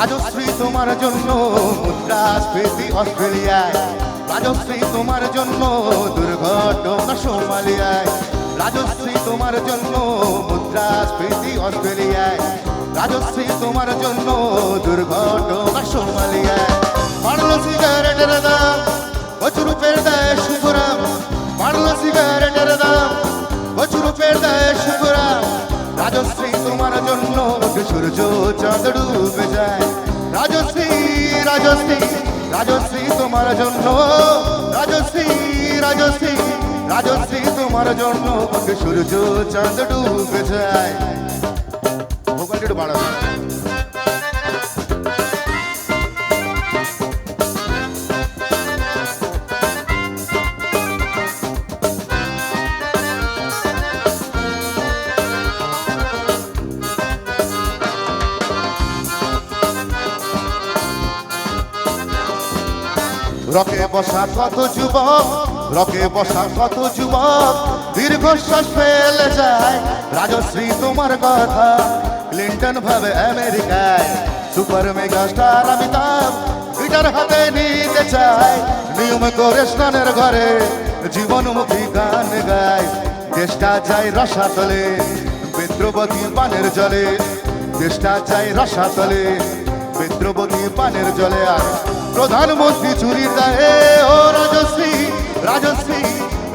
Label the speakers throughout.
Speaker 1: রাজশ্রী তোমার জন্য মুদ্রাস্ফীতি অস্ট্রেলিয়ায়। রাজশ্রী তোমার জন্য দুর্ঘটনা সোমালিয়ায়। রাজশ্রী তোমার জন্য মুদ্রাস্ফীতি অস্ট্রেলিয়ায়। রাজশ্রী তোমার জন্য দুর্ঘটনা সোমালিয়ায়। বাড়লো সিগারেটের দাম। রাজশ্রী, তোমার জন্য সূর্য চাঁদ ডুবে যায়। রাজশ্রী রাজশ্রী রাজশ্রী, তোমার জন্য, রাজশ্রী রাজশ্রী রাজশ্রী, তোমার জন্য সূর্য চাঁদ ডুবে যায়। মোবাইলটা একটু বাড়াবে রকে বসা কত যুবক, রকে বসা কত যুবক, দীর্ঘশ্বাস ফেলে যায়। রাজশ্রী, তোমার কথা। ক্লিন্টন ভাবে আমেরিকায়, super mega star Amitabh guitar হাতে নিতে চায় নিয়ম করে স্নানের ঘরে জীবনমুখী গান গায় চেষ্টা যায় রসাতলে, বিদ্রবতী পানের জলে। চেষ্টা চাই রসাতলে, বিদ্রবতী পানের জলে আর প্রধানমন্ত্রী চুরি দায়ে, ও রাজশ্রী রাজশ্রী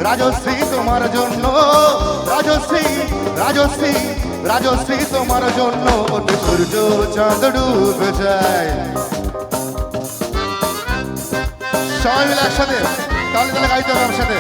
Speaker 1: রাজশ্রী তোমার জন্য, রাজশ্রী রাজশ্রী রাজশ্রী তোমার জন্য সূর্য চাঁদ ডুবে যায়। সবাই মিলে একসাথে, তাহলে তাহলে গাইতে হবে একসাথে।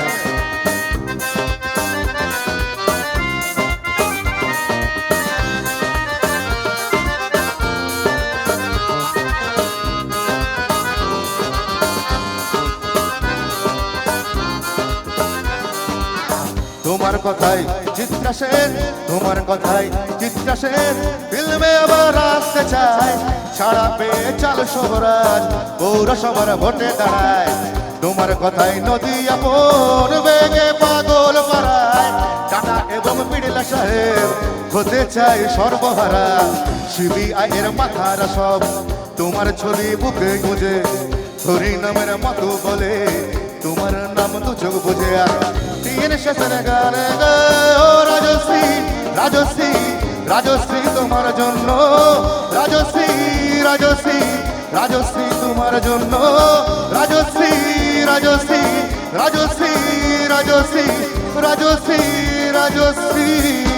Speaker 1: তোমার কথাই চিত্রা সেন, তোমার কথাই চিত্রা সেন। ফিল্মে আবার আসতে চায় ছাড়া পেয়ে চাল শোভরাজ পৌরসভার ভোটে দাঁড়ায়। তোমার কথাই নদী আপন বেগে পাগল পাড়ায়। টাটা এবং পিড়লা সাহেব হতে চাই সর্বহারা। সিবিআই এর মাথারা সব তোমার ছবি বুকে গুঁজে হরি নামের মতো বলে। তোমার নাম দু চোখ বুঝে আর তিন শেষের গানে গায় ও রাজশ্রী রাজশ্রী রাজশ্রী তোমার জন্য রাজশ্রী রাজশ্রী রাজশ্রী তোমার জন্য রাজশ্রী রাজশ্রী রাজশ্রী রাজশ্রী রাজশ্রী রাজশ্রী